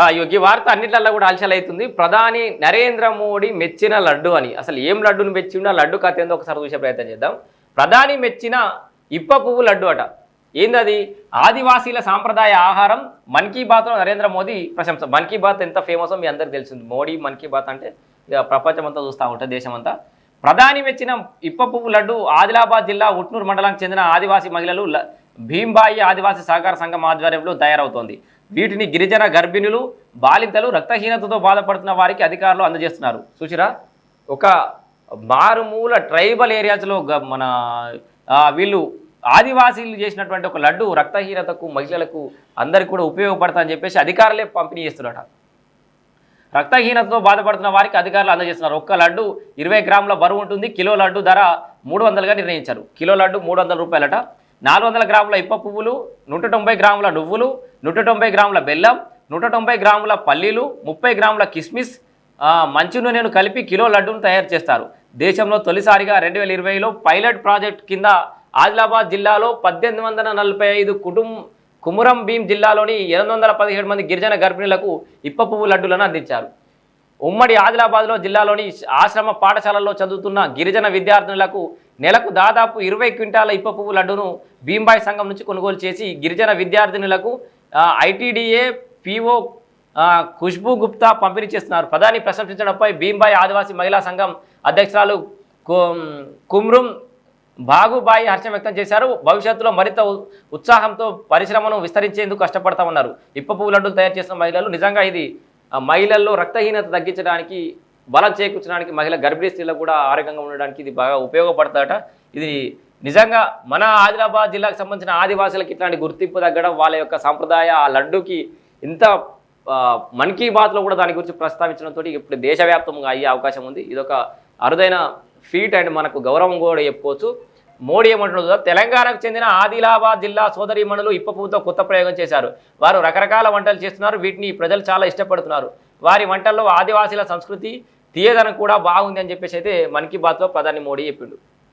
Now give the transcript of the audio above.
ఆ, ఈ వార్త అన్నిట్లలో కూడా హల్చల్ అవుతుంది ప్రధాని నరేంద్ర మోడీ మెచ్చిన లడ్డు అని. అసలు ఏం లడ్డును మెచ్చిండో ఆ లడ్డు కథ ఏందో ఒకసారి చూసే ప్రయత్నం చేద్దాం. ప్రధాని మెచ్చిన ఇప్ప పువ్వు లడ్డు అట. ఏందది? ఆదివాసీల సాంప్రదాయ ఆహారం మన్ కీ బాత్లో నరేంద్ర మోదీ ప్రశంస. మన్ కీ బాత్ ఎంత ఫేమసో మీ అందరికి తెలిసింది. మోడీ మన్ కీ బాత్ అంటే ప్రపంచం అంతా చూస్తూ ఉంటుంది దేశం అంతా ప్రధాని మెచ్చిన ఇప్ప పువ్వు లడ్డు ఆదిలాబాద్ జిల్లా ఉట్నూరు మండలానికి చెందిన ఆదివాసీ మహిళలు భీంబాయి ఆదివాసీ సహకార సంఘం ఆధ్వర్యంలో తయారవుతోంది. వీటిని గిరిజన గర్భిణులు బాలింతలు రక్తహీనతతో బాధపడుతున్న వారికి అధికారులు అందజేస్తున్నారు. చూసిరా ఒక మారుమూల ట్రైబల్ ఏరియాస్లో మన వీళ్ళు ఆదివాసీలు చేసినటువంటి ఒక లడ్డు రక్తహీనతకు మహిళలకు అందరికి కూడా ఉపయోగపడతా అని చెప్పేసి అధికారులే పంపిణీ చేస్తున్నారట. రక్తహీనతతో బాధపడుతున్న వారికి అధికారులు అందజేస్తున్నారు. ఒక్క లడ్డు ఇరవై గ్రాముల బరువు ఉంటుంది. కిలో లడ్డు ధర మూడు వందలుగా నిర్ణయించారు. కిలో లడ్డు మూడు వందల రూపాయలట. నాలుగు వందల గ్రాముల ఇప్ప పువ్వులు నూట తొంభై గ్రాముల నువ్వులు నూట తొంభై గ్రాముల బెల్లం నూట తొంభై గ్రాముల పల్లీలు ముప్పై గ్రాముల కిస్మిస్ మంచి నూనెను కలిపి కిలో లడ్డును తయారు చేస్తారు. దేశంలో తొలిసారిగా రెండు వేల ఇరవైలో పైలట్ ప్రాజెక్ట్ కింద ఆదిలాబాద్ జిల్లాలో పద్దెనిమిది వందల నలభై ఐదు కుటుంబ కుమురం భీం జిల్లాలోని ఎనిమిది వందల పదిహేడు మంది గిరిజన గర్భిణులకు ఇప్ప పువ్వు లడ్డులను అందించారు. ఉమ్మడి ఆదిలాబాద్లో జిల్లాలోని ఆశ్రమ పాఠశాలల్లో చదువుతున్న గిరిజన విద్యార్థినులకు నెలకు దాదాపు ఇరవై క్వింటాల ఇప్ప పువ్వు లడ్డును భీంబాయి సంఘం నుంచి కొనుగోలు చేసి గిరిజన విద్యార్థినులకు ఐటీడీఏ పిఓ ఖుష్బూ గుప్తా పంపిణీ చేస్తున్నారు. ప్రధాని ప్రశంసించడంపై భీంబాయి ఆదివాసీ మహిళా సంఘం అధ్యక్షురాలు కు- కుమ్రుం బాగుబాయి హర్షం వ్యక్తం చేశారు. భవిష్యత్తులో మరింత ఉత్సాహంతో పరిశ్రమను విస్తరించేందుకు కష్టపడతామన్నారు ఇప్ప పువ్వు లడ్డూలు తయారు చేసిన మహిళలు నిజంగా ఇది మహిళల్లో రక్తహీనత తగ్గించడానికి బలం చేకూర్చడానికి మహిళ గర్భిణీ స్త్రీలకు కూడా ఆరోగ్యంగా ఉండడానికి ఇది బాగా ఉపయోగపడతాట ఇది నిజంగా మన ఆదిలాబాద్ జిల్లాకు సంబంధించిన ఆదివాసులకు ఇట్లాంటి గుర్తింపు తగ్గడం వాళ్ళ యొక్క సాంప్రదాయ ఆ లడ్డూకి ఇంత మన్ కీ బాత్లో కూడా దాని గురించి ప్రస్తావించడంతో ఇప్పుడు దేశవ్యాప్తంగా అయ్యే అవకాశం ఉంది. ఇదొక అరుదైన ఫీట్ అండ్ మనకు గౌరవం కూడా చెప్పుకోవచ్చు. మోడీ ఏమంటున్నదో తెలంగాణకు చెందిన ఆదిలాబాద్ జిల్లా సోదరి మణులు ఇప్పపూతో కొత్త ప్రయోగం చేశారు. వారు రకరకాల వంటలు చేస్తున్నారు. వీటిని ప్రజలు చాలా ఇష్టపడుతున్నారు. వారి వంటల్లో ఆదివాసీల సంస్కృతి తీయదనం కూడా బాగుంది అని చెప్పేసి అయితే మన్ కీ బాత్లో ప్రధాని మోడీ చెప్పిండు.